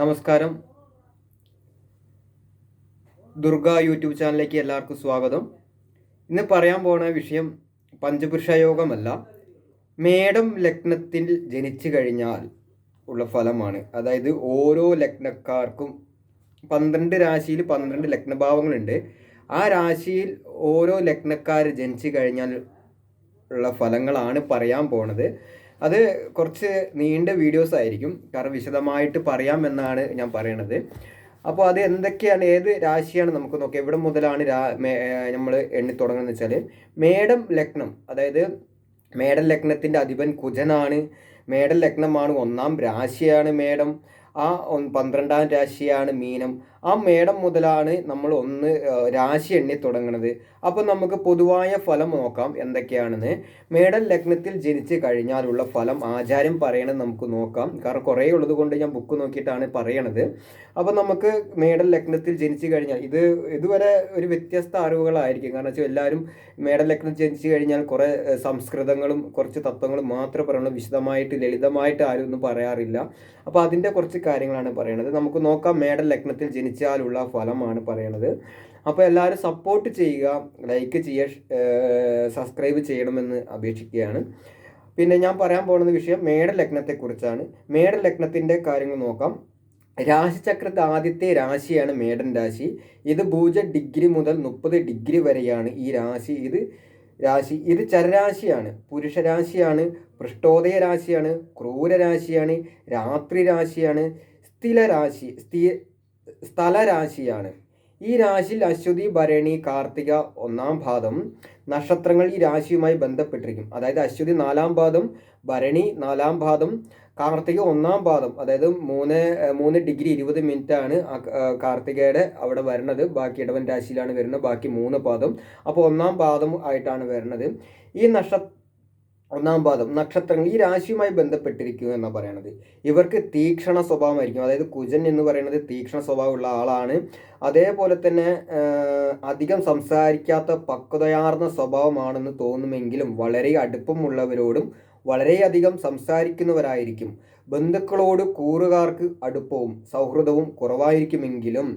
നമസ്കാരം. ദുർഗ യൂട്യൂബ് ചാനലിലേക്ക് എല്ലാവർക്കും സ്വാഗതം. ഇന്ന് പറയാൻ പോണ വിഷയം പഞ്ചപുരുഷ യോഗമല്ല. മേടം ലഗ്നത്തിൽ ജനിച്ചു കഴിഞ്ഞാൽ ഉള്ള ഫലമാണ്. അതായത് ഓരോ ലഗ്നക്കാർക്കും പന്ത്രണ്ട് രാശിയിൽ പന്ത്രണ്ട് ലഗ്നഭാവങ്ങളുണ്ട്. ആ രാശിയിൽ ഓരോ ലഗ്നക്കാർ ജനിച്ചു കഴിഞ്ഞാൽ ഉള്ള ഫലങ്ങളാണ് പറയാൻ പോണത്. അത് കുറച്ച് നീണ്ട വീഡിയോസ് ആയിരിക്കും. കാരണം വിശദമായിട്ട് പറയാം എന്നാണ് ഞാൻ പറയണത്. അപ്പോൾ അത് എന്തൊക്കെയാണ് ഏത് രാശിയാണ് നമുക്ക് നോക്കാം. എവിടെ മുതലാണ് രാ നമ്മൾ എണ്ണി തുടങ്ങുന്നത് വെച്ചാൽ മേടം ലഗ്നം അതായത് മേടം ലഗ്നത്തിന്റെ അധിപൻ കുജനാണ്. മേടം ലഗ്നമാണ് ഒന്നാം രാശിയാണ് മേടം. ആ പന്ത്രണ്ടാം രാശിയാണ് മീനം. ആ മേടം മുതലാണ് നമ്മൾ ഒന്ന് രാശി എണ്ണി തുടങ്ങുന്നത് അപ്പോൾ നമുക്ക് പൊതുവായ ഫലം നോക്കാം എന്തൊക്കെയാണെന്ന്. മേടം ലഗ്നത്തിൽ ജനിച്ച് കഴിഞ്ഞാലുള്ള ഫലം ആചാര്യം പറയണത് നമുക്ക് നോക്കാം. കാരണം കുറേ ഉള്ളത് കൊണ്ട് ഞാൻ ബുക്ക് നോക്കിയിട്ടാണ് പറയണത്. അപ്പോൾ നമുക്ക് മേടം ലഗ്നത്തിൽ ജനിച്ചു കഴിഞ്ഞാൽ ഇത് ഇതുവരെ ഒരു വ്യത്യസ്ത അറിവുകളായിരിക്കും. കാരണം വെച്ചാൽ എല്ലാവരും മേടം ലഗ്നം ജനിച്ചു കഴിഞ്ഞാൽ കുറേ സംസ്കൃതങ്ങളും കുറച്ച് തത്വങ്ങളും മാത്രമേ പറയുള്ളൂ. വിശദമായിട്ട് ലളിതമായിട്ട് ആരും ഒന്നും പറയാറില്ല. അപ്പോൾ അതിന്റെ കുറച്ച് കാര്യങ്ങളാണ് പറയണത്. നമുക്ക് നോക്കാം മേടം ലഗ്നത്തിൽ ജനിച്ചാലുള്ള ഫലമാണ് പറയണത്. അപ്പോൾ എല്ലാവരും സപ്പോർട്ട് ചെയ്യുക ലൈക്ക് ചെയ്യുക സബ്സ്ക്രൈബ് ചെയ്യണമെന്ന് അപേക്ഷിക്കുകയാണ്. പിന്നെ ഞാൻ പറയാൻ പോകുന്ന വിഷയം മേട ലഗ്നത്തെക്കുറിച്ചാണ് മേട ലഗ്നത്തിന്റെ കാര്യങ്ങൾ നോക്കാം. രാശിചക്രത്തെ ആദ്യത്തെ രാശിയാണ് മേടൻ രാശി. ഇത് ഭൂജ ഡിഗ്രി മുതൽ മുപ്പത് ഡിഗ്രി വരെയാണ് ഈ രാശി. ഇത് രാശി ഇത് ചരരാശിയാണ്. പുരുഷരാശിയാണ് പൃഷ്ഠോദയ രാശിയാണ് ക്രൂരരാശിയാണ് രാത്രി രാശിയാണ് സ്ഥിരരാശി സ്ഥി സ്ഥലരാശിയാണ്. ഈ രാശിയിൽ അശ്വതി ഭരണി കാർത്തിക ഒന്നാം പാദം നക്ഷത്രങ്ങൾ ഈ രാശിയുമായി ബന്ധപ്പെട്ടിരിക്കും. അതായത് അശ്വതി നാലാം പാദം ഭരണി നാലാം പാദം കാർത്തിക ഒന്നാം പാദം. അതായത് മൂന്ന് മൂന്ന് ഡിഗ്രി ഇരുപത് മിനിറ്റ് ആണ് കാർത്തികയുടെ അവിടെ വരുന്നത്. ബാക്കി ഇടവൻ രാശിയിലാണ് വരുന്നത്. ബാക്കി മൂന്ന് പാദം. അപ്പോൾ ഒന്നാം പാദം ആയിട്ടാണ് വരുന്നത്. ഈ നക്ഷ ഒന്നാം പാദം. നക്ഷത്രങ്ങൾ ഈ രാശിയുമായി ബന്ധപ്പെട്ടിരിക്കുന്നു എന്നാണ് പറയണത്. ഇവർക്ക് തീക്ഷണ സ്വഭാവമായിരിക്കും. അതായത് കുജൻ എന്ന് പറയുന്നത് തീക്ഷണ സ്വഭാവമുള്ള ആളാണ്. അതേപോലെ തന്നെ അധികം സംസാരിക്കാത്ത പക്വതയാർന്ന സ്വഭാവമാണെന്ന് തോന്നുമെങ്കിലും വളരെ അടുപ്പമുള്ളവരോടും വളരെയധികം സംസാരിക്കുന്നവരായിരിക്കും. ബന്ധുക്കളോട് കൂറുകാർക്ക് അടുപ്പവും സൗഹൃദവും കുറവായിരിക്കുമെങ്കിലും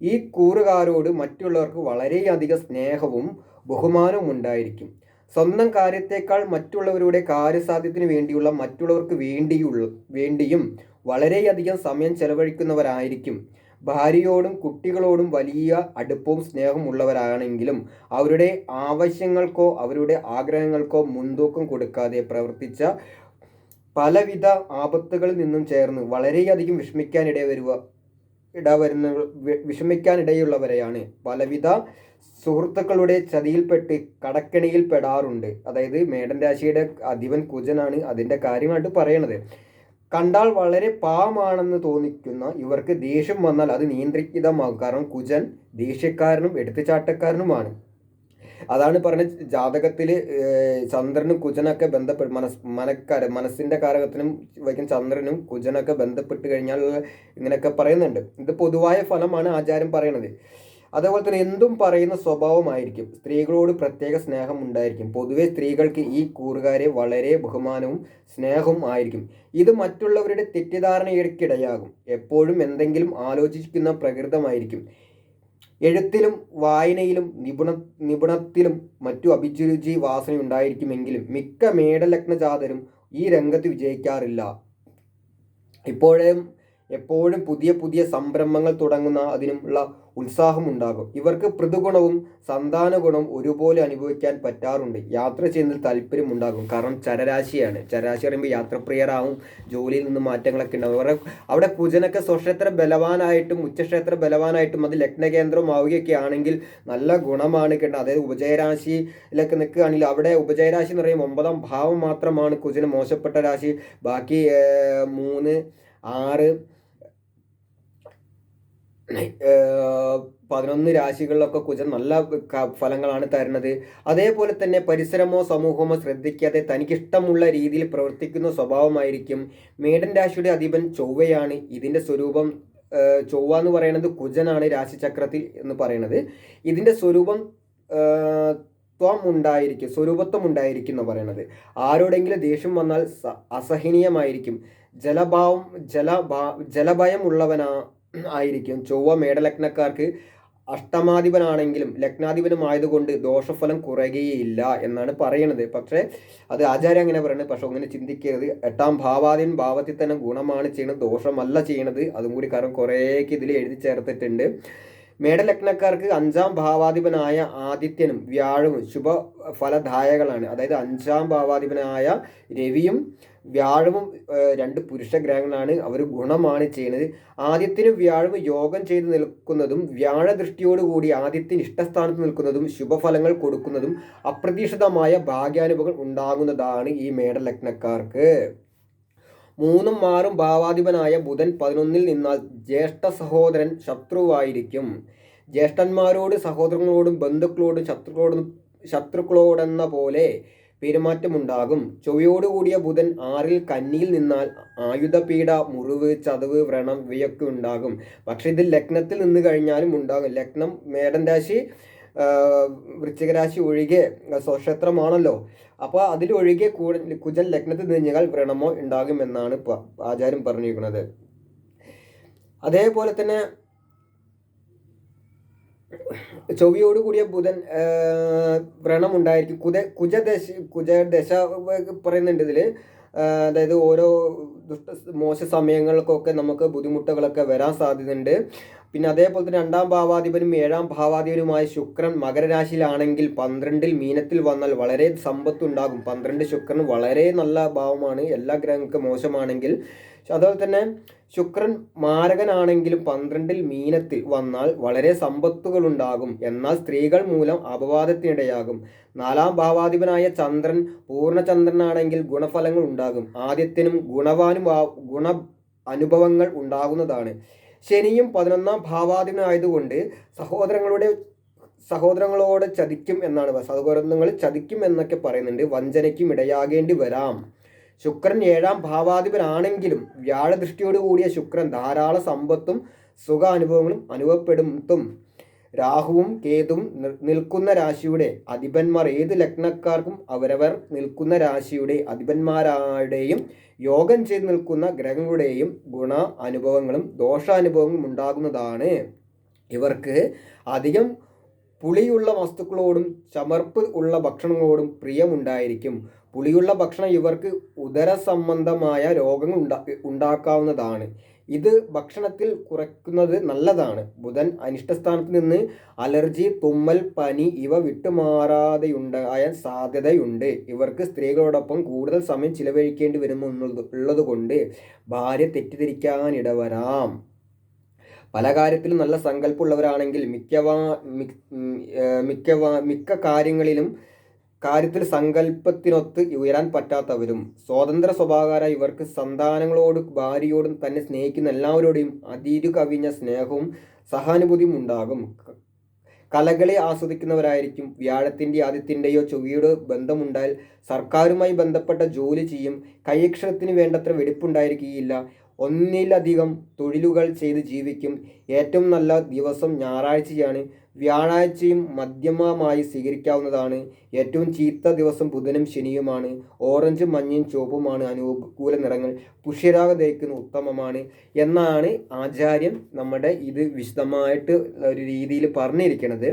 ഈ കൂറുകാരോട് മറ്റുള്ളവർക്ക് വളരെയധികം സ്നേഹവും ബഹുമാനവും ഉണ്ടായിരിക്കും. സ്വന്തം കാര്യത്തേക്കാൾ മറ്റുള്ളവരുടെ കാര്യസാധ്യത്തിന് വേണ്ടിയുള്ള മറ്റുള്ളവർക്ക് വേണ്ടിയുള്ള വേണ്ടിയും വളരെയധികം സമയം ചെലവഴിക്കുന്നവരായിരിക്കും. ഭാര്യയോടും കുട്ടികളോടും വലിയ അടുപ്പവും സ്നേഹവും ഉള്ളവരാണെങ്കിലും അവരുടെ ആവശ്യങ്ങൾക്കോ അവരുടെ ആഗ്രഹങ്ങൾക്കോ മുൻതൂക്കം കൊടുക്കാതെ പ്രവർത്തിച്ച പലവിധ ആപത്തുകളിൽ നിന്നും ചേർന്ന് വളരെയധികം വിഷമിക്കാനിട വരുക ഇടവരുന്ന വിഷമിക്കാനിടയുള്ളവരെയാണ്. പലവിധ സുഹൃത്തുക്കളുടെ ചതിയിൽപ്പെട്ട് കടക്കെണിയിൽ പെടാറുണ്ട്. അതായത് മേടൻ രാശിയുടെ അധിപൻ കുജനാണ് അതിന്റെ കാര്യമായിട്ട് പറയണത്. കണ്ടാൽ വളരെ പാവമാണെന്ന് തോന്നിക്കുന്ന ഇവർക്ക് ദേഷ്യം വന്നാൽ അത് നിയന്ത്രിതമാകും. കാരണം കുജൻ ദേഷ്യക്കാരനും എടുത്തുചാട്ടക്കാരനുമാണ്. അതാണ് പറഞ്ഞ ജാതകത്തിൽ ചന്ദ്രനും കുജനൊക്കെ ബന്ധപ്പെട്ട് മനസ് മനക്കാര മനസ്സിന്റെ കാരകത്തിനും വയ്ക്കും ചന്ദ്രനും കുജനൊക്കെ ബന്ധപ്പെട്ട് കഴിഞ്ഞാൽ ഇങ്ങനെയൊക്കെ പറയുന്നുണ്ട്. ഇത് പൊതുവായ ഫലമാണ് ആചാരം പറയണത്. അതേപോലെ തന്നെ എന്തും പറയുന്ന സ്വഭാവമായിരിക്കും. സ്ത്രീകളോട് പ്രത്യേക സ്നേഹം ഉണ്ടായിരിക്കും. പൊതുവെ സ്ത്രീകൾക്ക് ഈ കൂറുകാരെ വളരെ ബഹുമാനവും സ്നേഹവും ആയിരിക്കും. ഇത് മറ്റുള്ളവരുടെ തെറ്റിദ്ധാരണയ്ക്കിടയാകും. എപ്പോഴും എന്തെങ്കിലും ആലോചിക്കുന്ന പ്രകൃതമായിരിക്കും. എഴുത്തിലും വായനയിലും നിപുണ നിപുണത്തിലും മറ്റു അഭിരുചി വാസന ഉണ്ടായിരിക്കുമെങ്കിലും മിക്ക മേടലഗ്ന ജാതരും ഈ രംഗത്ത് വിജയിക്കാറില്ല. ഇപ്പോഴും എപ്പോഴും പുതിയ പുതിയ സംരംഭങ്ങൾ തുടങ്ങുന്ന അതിനുള്ള ഉത്സാഹമുണ്ടാകും ഇവർക്ക് പൃഥുഗുണവും സന്താന ഗുണവും ഒരുപോലെ അനുഭവിക്കാൻ പറ്റാറുണ്ട്. യാത്ര ചെയ്യുന്നതിൽ താല്പര്യം ഉണ്ടാകും. കാരണം ചരരാശിയാണ്. ചരരാശി പറയുമ്പോൾ യാത്രപ്രിയരാകും ജോലിയിൽ നിന്ന് മാറ്റങ്ങളൊക്കെ ഉണ്ടാകും. അവരുടെ അവിടെ കുജനൊക്കെ സ്വക്ഷേത്ര ബലവാനായിട്ടും ഉച്ചക്ഷേത്ര ബലവാനായിട്ടും അത് ലഗ്നകേന്ദ്രമാവുകയൊക്കെ ആണെങ്കിൽ നല്ല ഗുണമാണ് കിട്ടുന്നത് അതായത് ഉപജയരാശിയിലൊക്കെ നിൽക്കുകയാണെങ്കിൽ അവിടെ ഉപജയരാശി എന്ന് പറയുമ്പോൾ ഒമ്പതാം ഭാവം മാത്രമാണ് കുജന് മോശപ്പെട്ട രാശി. ബാക്കി മൂന്ന് ആറ് പതിനൊന്ന് രാശികളിലൊക്കെ കുജൻ നല്ല ഫലങ്ങളാണ് തരുന്നത്. അതേപോലെ തന്നെ പരിസരമോ സമൂഹമോ ശ്രദ്ധിക്കാതെ തനിക്കിഷ്ടമുള്ള രീതിയിൽ പ്രവർത്തിക്കുന്ന സ്വഭാവമായിരിക്കും. മേടൻ രാശിയുടെ അധിപൻ ചൊവ്വയാണ്. ഇതിന്റെ സ്വരൂപം ചൊവ്വ എന്ന് പറയുന്നത് കുജനാണ് രാശിചക്രത്തിൽ എന്ന് പറയുന്നത്. ഇതിന്റെ സ്വരൂപം ത്വം ഉണ്ടായിരിക്കും സ്വരൂപത്വം ഉണ്ടായിരിക്കും എന്ന് പറയുന്നത്. ആരോടെങ്കിലും ദേഷ്യം വന്നാൽ അസഹനീയമായിരിക്കും. ജലഭാവം ജലഭാ ജലഭയം ഉള്ളവനാ ആയിരിക്കും. ചൊവ്വ മേടലഗ്നക്കാർക്ക് അഷ്ടമാധിപനാണെങ്കിലും ലഗ്നാധിപനുമായതുകൊണ്ട് ദോഷഫലം കുറയുകയില്ല എന്നാണ് പറയണത്. പക്ഷേ അത് ആചാര്യം അങ്ങനെ പറയുന്നത് പക്ഷെ അങ്ങനെ ചിന്തിക്കരുത്. എട്ടാം ഭാവാധീൻ ഭാവത്തിൽ തന്നെ ഗുണമാണ് ചെയ്യുന്നത് ദോഷമല്ല ചെയ്യണത് അതും കൂടി കാരണം കുറേയൊക്കെ ഇതിൽ എഴുതി ചേർത്തിട്ടുണ്ട്. മേടലഗ്നക്കാർക്ക് അഞ്ചാം ഭാവാധിപനായ ആദിത്യനും വ്യാഴവും ശുഭ ഫലദായകളാണ് അതായത് അഞ്ചാം ഭാവാധിപനായ രവിയും വ്യാഴവും രണ്ട് പുരുഷ ഗ്രഹങ്ങളാണ്. അവർ ഗുണമാണ് ചെയ്യുന്നത്. ആദ്യത്തിന് വ്യാഴവും യോഗം ചെയ്ത് നിൽക്കുന്നതും വ്യാഴദൃഷ്ടിയോടുകൂടി ആദ്യത്തിന് ഇഷ്ടസ്ഥാനത്ത് നിൽക്കുന്നതും ശുഭഫലങ്ങൾ കൊടുക്കുന്നതും അപ്രതീക്ഷിതമായ ഭാഗ്യാനുഭവങ്ങൾ ഉണ്ടാകുന്നതാണ് ഈ മേടലഗ്നക്കാർക്ക്. മൂന്നും മാറും ഭാവാധിപനായ ബുധൻ പതിനൊന്നിൽ നിന്നാൽ ജ്യേഷ്ഠ സഹോദരൻ ശത്രുവായിരിക്കും. ജ്യേഷ്ഠന്മാരോട് സഹോദരങ്ങളോടും ബന്ധുക്കളോടും ശത്രുക്കളോടും ശത്രുക്കളോടെന്ന പോലെ പെരുമാറ്റമുണ്ടാകും. ചൊവ്വയോടുകൂടിയ ബുധൻ ആറിൽ കന്നിയിൽ നിന്നാൽ ആയുധപീഡ മുറിവ് ചതവ് വ്രണം ഇവയൊക്കെ ഉണ്ടാകും. പക്ഷെ ഇത് ലഗ്നത്തിൽ നിന്ന് കഴിഞ്ഞാലും ഉണ്ടാകും. ലഗ്നം മേടൻ രാശി വൃശ്ചികരാശി ഒഴികെ സ്വക്ഷേത്രമാണല്ലോ. അപ്പോൾ അതിലൊഴികെ കുജൻ ലഗ്നത്തിൽ നിന്നുകഴിഞ്ഞാൽ വ്രണമോ ഉണ്ടാകുമെന്നാണ് ആചാര്യം പറഞ്ഞിരിക്കുന്നത്. അതേപോലെ തന്നെ ചൊവ്വയോട് കൂടിയ ബുധൻ വ്രണം ഉണ്ടായിരിക്കും കുത കുജദശ കുജദശ പറയുന്നുണ്ട് ഇതിൽ അതായത് ഓരോ മോശ സമയങ്ങൾക്കൊക്കെ നമുക്ക് ബുദ്ധിമുട്ടുകളൊക്കെ വരാൻ സാധ്യതയുണ്ട്. പിന്നെ അതേപോലെ തന്നെ രണ്ടാം ഭാവാധിപനും ഏഴാം ഭാവാധിപനുമായ ശുക്രൻ മകരരാശിയിലാണെങ്കിൽ പന്ത്രണ്ടിൽ മീനത്തിൽ വന്നാൽ വളരെ സമ്പത്തുണ്ടാകും. പന്ത്രണ്ട് ശുക്രൻ വളരെ നല്ല ഭാവമാണ്. എല്ലാ ഗ്രഹങ്ങൾക്കും മോശമാണെങ്കിൽ. അതുപോലെ തന്നെ ശുക്രൻ മാരകനാണെങ്കിലും പന്ത്രണ്ടിൽ മീനത്തിൽ വന്നാൽ വളരെ സമ്പത്തുകളുണ്ടാകും. എന്നാൽ സ്ത്രീകൾ മൂലം അപവാദത്തിനിടയാകും. നാലാം ഭാവാധിപനായ ചന്ദ്രൻ പൂർണചന്ദ്രനാണെങ്കിൽ ഗുണഫലങ്ങൾ ഉണ്ടാകും. ആദ്യത്തിനും ഗുണവാനും ഗുണ അനുഭവങ്ങൾ ഉണ്ടാകുന്നതാണ്. ശനിയും പതിനൊന്നാം ഭാവാധിപനായതുകൊണ്ട് സഹോദരങ്ങളുടെ സഹോദരങ്ങളോട് ചതിക്കും എന്നാണ്. സഹോദരങ്ങൾ ചതിക്കും എന്നൊക്കെ പറയുന്നുണ്ട്. വഞ്ചനയ്ക്കും ഇടയാകേണ്ടി വരാം. ശുക്രൻ ഏഴാം ഭാവാധിപനാണെങ്കിലും വ്യാഴദൃഷ്ടിയോട് കൂടിയ ശുക്രൻ ധാരാളം സമ്പത്തും സുഖാനുഭവങ്ങളും അനുഭവപ്പെടുത്തും. രാഹുവും കേതും നിൽക്കുന്ന രാശിയുടെ അധിപന്മാർ ഏത് ലഗ്നക്കാർക്കും അവരവർ നിൽക്കുന്ന രാശിയുടെ അധിപന്മാരുടെയും യോഗം ചെയ്ത് നിൽക്കുന്ന ഗ്രഹങ്ങളുടെയും ഗുണ അനുഭവങ്ങളും ദോഷാനുഭവങ്ങളും ഉണ്ടാകുന്നതാണ്. ഇവർക്ക് അധികം പുളിയുള്ള വസ്തുക്കളോടും ചമർപ്പ് ഉള്ള ഭക്ഷണങ്ങളോടും പ്രിയമുണ്ടായിരിക്കും. പുളിയുള്ള ഭക്ഷണം ഇവർക്ക് ഉദര സംബന്ധമായ രോഗങ്ങൾ ഉണ്ടാ ഉണ്ടാക്കാവുന്നതാണ്. ഇത് ഭക്ഷണത്തിൽ കുറയ്ക്കുന്നത് നല്ലതാണ്. ബുധൻ അനിഷ്ടസ്ഥാനത്ത് നിന്ന് അലർജി തുമ്മൽ പനി ഇവ വിട്ടുമാറാതെയുണ്ടായ സാധ്യതയുണ്ട്. ഇവർക്ക് സ്ത്രീകളോടൊപ്പം കൂടുതൽ സമയം ചിലവഴിക്കേണ്ടി വരുമെന്നുള്ളത് ഉള്ളതുകൊണ്ട് ഭാര്യ തെറ്റിദ്ധരിക്കാനിടവരാം. പല കാര്യത്തിലും നല്ല സങ്കല്പമുള്ളവരാണെങ്കിൽ മിക്കവാ മിക്കവാ മിക്ക കാര്യങ്ങളിലും കാര്യത്തിൽ സങ്കല്പത്തിനൊത്ത് ഉയരാൻ പറ്റാത്തവരും സ്വതന്ത്ര സ്വഭാവകാര ഇവർക്ക് സന്താനങ്ങളോട് ഭാര്യയോടും തന്നെ സ്നേഹിക്കുന്ന എല്ലാവരോടെയും അതിരു കവിഞ്ഞ സ്നേഹവും സഹാനുഭൂതിയും ഉണ്ടാകും. കലകളെ ആസ്വദിക്കുന്നവരായിരിക്കും വ്യാഴത്തിന്റെ ആദ്യത്തിന്റെയോ ചൊവ്വയുടെ ബന്ധമുണ്ടായാൽ സർക്കാരുമായി ബന്ധപ്പെട്ട ജോലി ചെയ്യും. കൈയക്ഷരത്തിന് വേണ്ടത്ര വെടിപ്പുണ്ടായിരിക്കുകയില്ല. ഒന്നിലധികം തൊഴിലുകൾ ചെയ്ത് ജീവിക്കും. ഏറ്റവും നല്ല ദിവസം ഞായറാഴ്ചയാണ്. വ്യാഴാഴ്ചയും മധ്യമമായി സ്വീകരിക്കാവുന്നതാണ്. ഏറ്റവും ചീത്ത ദിവസം ബുധനും ശനിയുമാണ്. ഓറഞ്ചും മഞ്ഞയും ചുവപ്പുമാണ് അനുകൂല നിറങ്ങൾ. പുഷ്യരാഗ ധരിക്കുന്ന ഉത്തമമാണ് എന്നാണ് ആചാര്യൻ നമ്മുടെ ഇത് വിശദമായിട്ട് ഒരു രീതിയിൽ പറഞ്ഞിരിക്കുന്നത്.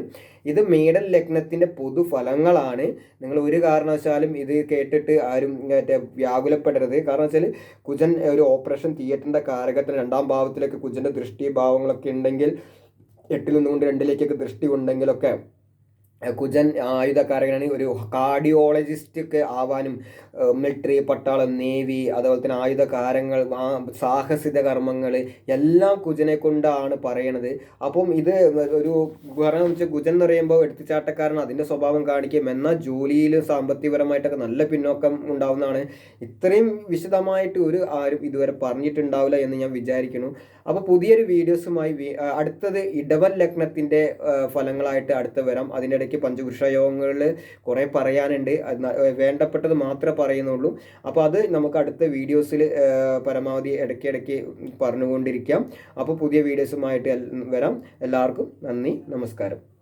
ഇത് മേടൽ ലഗ്നത്തിന്റെ പൊതുഫലങ്ങളാണ്. നിങ്ങൾ ഒരു കാരണവശാലും ഇത് കേട്ടിട്ട് ആരും മറ്റേ വ്യാകുലപ്പെടരുത്. കാരണം വെച്ചാൽ കുജൻ ഒരു ഓപ്പറേഷൻ തിയേറ്ററിന്റെ കാരകത്തിന് രണ്ടാം ഭാവത്തിലൊക്കെ കുജന്റെ ദൃഷ്ടിഭാവങ്ങളൊക്കെ ഉണ്ടെങ്കിൽ എട്ടിൽ നിന്നുകൊണ്ട് രണ്ടിലേക്കൊക്കെ ദൃഷ്ടി ഉണ്ടെങ്കിലൊക്കെ കുജൻ ആയുധക്കാരനാണ്. ഒരു കാർഡിയോളജിസ്റ്റ് ഒക്കെ ആവാനും മിലിറ്ററി പട്ടാളം നേവി അതുപോലെ തന്നെ ആയുധകാരങ്ങൾ സാഹസിക കർമ്മങ്ങൾ എല്ലാം കുജനെ കൊണ്ടാണ് പറയണത്. അപ്പം ഇത് ഒരു കാരണം വെച്ചാൽ കുജൻ എന്ന് പറയുമ്പോൾ എടുത്തുചാട്ടക്കാരൻ അതിന്റെ സ്വഭാവം കാണിക്കും. എന്നാൽ ജോലിയിൽ സാമ്പത്തികപരമായിട്ടൊക്കെ നല്ല പിന്നോക്കം ഉണ്ടാവുന്നതാണ്. ഇത്രയും വിശദമായിട്ട് ഒരു ആരും ഇതുവരെ പറഞ്ഞിട്ടുണ്ടാവില്ല എന്ന് ഞാൻ വിചാരിക്കുന്നു. അപ്പോൾ പുതിയൊരു വീഡിയോസുമായി അടുത്തത് ഇടവൽ ലഗ്നത്തിന്റെ ഫലങ്ങളായിട്ട് അടുത്ത് വരാം. അതിന്റെ ഇടയ്ക്ക് പഞ്ചപുരുഷ യോഗങ്ങളിൽ കുറേ പറയാനുണ്ട്. വേണ്ടപ്പെട്ടത് മാത്രമേ പറയുന്നുള്ളൂ. അപ്പോൾ അത് നമുക്ക് അടുത്ത വീഡിയോസിൽ പരമാവധി ഇടയ്ക്കിടയ്ക്ക് പറഞ്ഞുകൊണ്ടിരിക്കാം. അപ്പോൾ പുതിയ വീഡിയോസുമായിട്ട് വരാം. എല്ലാവർക്കും നന്ദി. നമസ്കാരം.